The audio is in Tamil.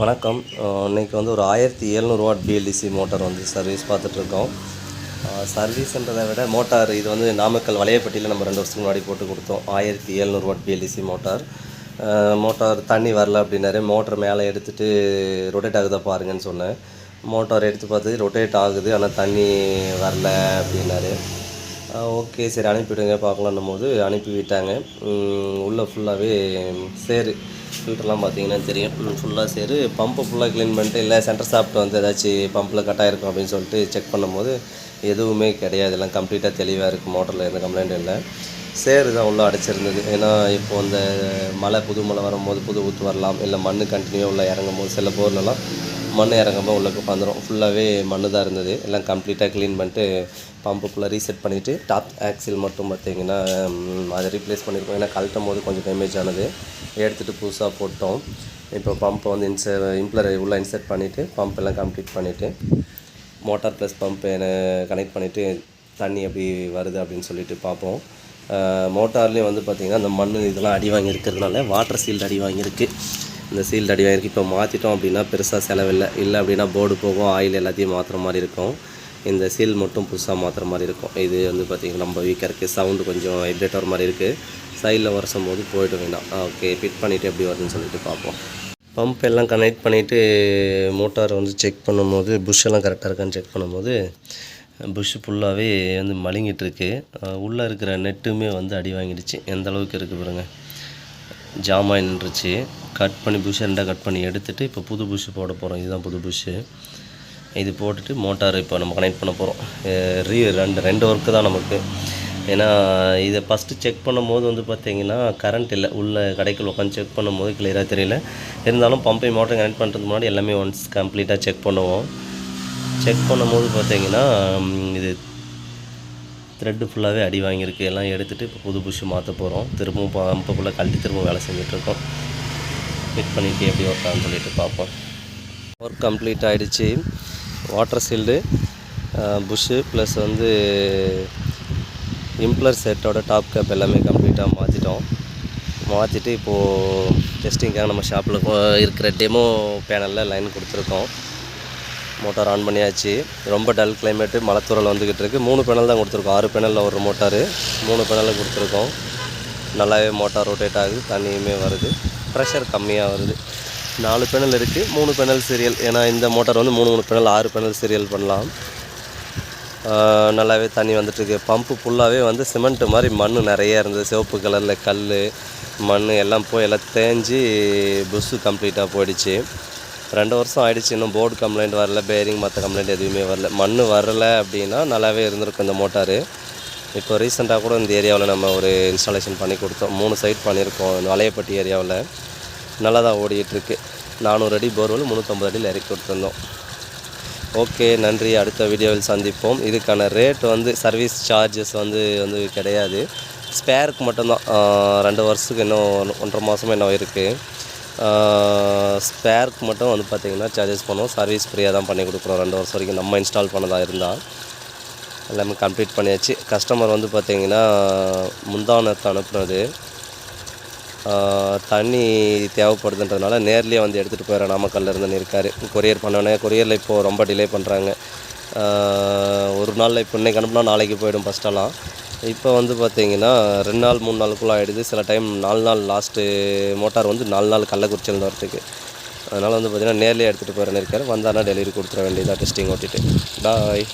வணக்கம். இன்றைக்கி வந்து ஒரு ஆயிரத்தி எழுநூறு வாட் பிஎல்டிசி மோட்டார் வந்து சர்வீஸ் பார்த்துட்ருக்கோம். சர்வீஸ்ன்றதை விட மோட்டார் இது வந்து நாமக்கல் வளையப்பட்டியில் நம்ம ரெண்டு வருஷத்துக்கு முன்னாடி போட்டு கொடுத்தோம். ஆயிரத்தி ஏழ்நூறு வாட் பிஎல்டிசி மோட்டார் மோட்டார் தண்ணி வரல அப்படின்னாரு. மோட்டர் மேலே எடுத்துகிட்டு ரொட்டேட் ஆகுதா பாருங்கன்னு சொன்னேன். மோட்டார் எடுத்து பார்த்து ரொட்டேட் ஆகுது ஆனால் தண்ணி வரல அப்படின்னாரு. ஓகே சரி அனுப்பிவிடுங்க பார்க்கலான்னும் போது அனுப்பி விட்டாங்க. உள்ளே ஃபுல்லாகவே சேரு. ஃபில்டர்லாம் பார்த்தீங்கன்னா தெரியும். ஃபுல்லாக சேரு. பம்பை ஃபுல்லாக க்ளீன் பண்ணிட்டு இல்லை சென்டர் சாப்பிட்டு வந்து ஏதாச்சும் பம்பில் கட்டாயிருக்கும் அப்படின்னு சொல்லிட்டு செக் பண்ணும்போது எதுவுமே கிடையாது. எல்லாம் கம்ப்ளீட்டாக தெளிவாக இருக்குது மோட்டரில் எந்த கம்ப்ளைண்ட் இல்லை. சேரு தான் உள்ளே அடைச்சிருந்தது. ஏன்னா இப்போ அந்த மழை புது மழை வரும்போது புது ஊற்று வரலாம். இல்லை மண் கண்டினியூ உள்ள இறங்கும் போது சில போர்லலாம் மண் இறங்காமல் உள்ளே உட்காந்துரும். ஃபுல்லாகவே மண்ணு தான் இருந்தது. எல்லாம் கம்ப்ளீட்டாக க்ளீன் பண்ணிட்டு பம்பு ஃபுல்லாக ரீசெட் பண்ணிவிட்டு டாப் ஆக்சில் மட்டும் பார்த்தீங்கன்னா அதை ரீப்ளேஸ் பண்ணியிருக்கோம் ஏன்னா கழட்டும் போது கொஞ்சம் டேமேஜ் ஆனது. எடுத்துகிட்டு புதுசாக போட்டோம். இப்போ பம்பை வந்து இன்ச இம்ப்ளர் உள்ளே இன்செர்ட் பண்ணிவிட்டு பம்ப் எல்லாம் கம்ப்ளீட் பண்ணிவிட்டு மோட்டார் ப்ளஸ் பம்ப் கனெக்ட் பண்ணிவிட்டு தண்ணி எப்படி வருது அப்படின்னு சொல்லிட்டு பார்ப்போம். மோட்டார்லேயும் வந்து பார்த்திங்கன்னா அந்த மண் இதெல்லாம் அடி வாங்கியிருக்கிறதுனால வாட்டர் சீல்டு அடி வாங்கியிருக்கு. இந்த சீல்டு அடி வாங்கியிருக்கு. இப்போ மாற்றிட்டோம் அப்படின்னா பெருசாக செலவில்லை. இல்லை அப்படின்னா போர்டு போகும் ஆயில் எல்லாத்தையும் மாற்றுற மாதிரி இருக்கும். இந்த சீல் மட்டும் புதுசாக மாற்றுற மாதிரி இருக்கும். இது வந்து பார்த்திங்கன்னா ரொம்ப வீக்காக இருக்குது சவுண்டு கொஞ்சம் வைப்ரேட் வர மாதிரி இருக்குது சைடில் வரசும் போது போய்ட்டு வேணாம். ஓகே ஃபிட் பண்ணிவிட்டு எப்படி வருதுன்னு சொல்லிட்டு பார்ப்போம். பம்ப் எல்லாம் கனெக்ட் பண்ணிவிட்டு மோட்டார் வந்து செக் பண்ணும்போது புஷ் எல்லாம் கரெக்டாக இருக்கான்னு செக் பண்ணும்போது புஷ் ஃபுல்லாகவே வந்து மழுங்கிட்டு இருக்குது உள்ளே இருக்கிற நெட்டுமே வந்து அடி வாங்கிடுச்சு. எந்த அளவுக்கு இருக்குது பாருங்கள் ஜாமாய் நின்றுச்சு. கட் பண்ணி புஷ் ரெண்டாக கட் பண்ணி எடுத்துட்டு இப்போ புது புஷ் போட போகிறோம் இதுதான் புது புஷ்ஷு இது போட்டுட்டு மோட்டார் இப்போ நம்ம கனெக்ட் பண்ண போகிறோம் ரீ ரெண்டு ரெண்டு ஒர்க்கு தான் நமக்கு. ஏன்னா இதை ஃபஸ்ட்டு செக் பண்ணும்போது வந்து பார்த்திங்கன்னா கரண்ட் இல்லை. உள்ள கடைக்குள்ள உட்காந்து செக் பண்ணும்போது கிளியராக தெரியல. இருந்தாலும் பம்பை மோட்டர் கனெக்ட் பண்ணுறதுக்கு முன்னாடி எல்லாமே ஒன்ஸ் கம்ப்ளீட்டாக செக் பண்ணுவோம். செக் பண்ணும்போது பார்த்திங்கன்னா இது த்ரெட்டு ஃபுல்லாகவே அடி வாங்கியிருக்கு. எல்லாம் எடுத்துகிட்டு இப்போ புது புஷ்ஷு மாற்ற போகிறோம் திரும்பவும் பம்பை ஃபுல்லாக கழட்டி திரும்பவும் வேலை செஞ்சிட்ருக்கோம் ஃபிட் பண்ணிவிட்டு எப்படி ஒர்க் ஆகும்னு சொல்லிட்டு பார்ப்போம். ஒர்க் கம்ப்ளீட் ஆகிடுச்சு வாட்டர் சீல்டு புஷ்ஷு ப்ளஸ் வந்து இம்ப்ளர் செட்டோட டாப் கேப் எல்லாமே கம்ப்ளீட்டாக மாற்றிட்டோம் மாற்றிட்டு இப்போது டெஸ்டிங்காக நம்ம ஷாப்பில் இருக்கிற டெமோ பேனலில் லைன் கொடுத்துருக்கோம். மோட்டார் ஆன் பண்ணியாச்சு. ரொம்ப டல் கிளைமேட்டு மலைத்தூரல் வந்துக்கிட்டு இருக்குது மூணு பேனல் தான் கொடுத்துருக்கோம். ஆறு பேனலில் ஒரு மோட்டாரு மூணு பேனலில் கொடுத்துருக்கோம். நல்லாவே மோட்டார் ரொட்டேட் ஆகுது. தண்ணியுமே வருது. ப்ரெஷர் கம்மியாக வருது. நாலு பேனல் இருக்குது மூணு பேனல் சீரியல் ஏன்னா இந்த மோட்டார் வந்து மூணு மூணு பேனல் ஆறு பேனல் சீரியல் பண்ணலாம். நல்லாவே தண்ணி வந்துட்டுருக்கு. பம்பு ஃபுல்லாகவே வந்து சிமெண்ட் மாதிரி மண் நிறைய இருந்தது. சிவப்பு கலரில் கல் மண் எல்லாம் போய் எல்லாம் தேஞ்சு புஷ்ஷு கம்ப்ளீட்டாக போயிடுச்சு. ரெண்டு வருஷம் ஆயிடுச்சு. இன்னும் போர்டு கம்ப்ளைண்ட் வரல பேரிங் மற்ற கம்ப்ளைண்ட் எதுவுமே வரல. மண் வரல அப்படின்னா நல்லாவே இருந்திருக்கும் இந்த மோட்டாரு இப்போ ரீசெண்டாக கூட இந்த ஏரியாவில் நம்ம ஒரு இன்ஸ்டாலேஷன் பண்ணி கொடுத்தோம். மூணு சைட் பண்ணியிருக்கோம். வளையப்பட்டி ஏரியாவில். நல்லா தான் ஓடிட்டுருக்கு நானூறு அடி போர்வெல் முந்நூற்றம்பது அடியில் இறக்கி கொடுத்துருந்தோம். ஓகே நன்றி. அடுத்த வீடியோவில் சந்திப்போம். இதுக்கான ரேட் வந்து சர்வீஸ் சார்ஜஸ் வந்து வந்து கிடையாது. ஸ்பேருக்கு மட்டும்தான். ரெண்டு வருஷத்துக்கு இன்னும் ஒன்றரை மாதம் இன்னும் இருக்குது ஸ்பேருக்கு மட்டும் வந்து பார்த்திங்கன்னா சார்ஜஸ் பண்ணுவோம். சர்வீஸ் ஃப்ரீயாக தான் பண்ணி கொடுக்குறோம். ரெண்டு வருஷம் வரைக்கும் நம்ம இன்ஸ்டால் பண்ணதா இருந்தால் எல்லாமே கம்ப்ளீட் பண்ணியாச்சு. கஸ்டமர் வந்து பார்த்திங்கன்னா முந்தானத்தை அனுப்புனது. தண்ணி தேவைப்படுதுன்றதுனால நேர்லேயே வந்து எடுத்துகிட்டு போயிட நாமக்கல்ல இருந்துன்னு இருக்கார். கொரியர் பண்ணோன்னே கொரியரில் இப்போது ரொம்ப டிலே பண்ணுறாங்க ஒரு நாளில் இப்போ இன்றைக்கி அனுப்புனா நாளைக்கு போயிடும் ஃபஸ்ட்டெல்லாம் இப்போ வந்து பார்த்தீங்கன்னா ரெண்டு நாள் மூணு நாளுக்குள்ளே ஆகிடுது சில டைம் நாலு நாள் லாஸ்ட்டு மோட்டார் வந்து நாலு நாள் கள்ளக்குறிச்சியில் வரத்துக்கு அதனால் வந்து பார்த்திங்கன்னா நேர்லேயே எடுத்துகிட்டு போகிறேன்னு இருக்கார். வந்தாருன்னா டெலிவரி கொடுத்துட வேண்டியதாக டெஸ்டிங் ஓட்டிட்டு. பாய்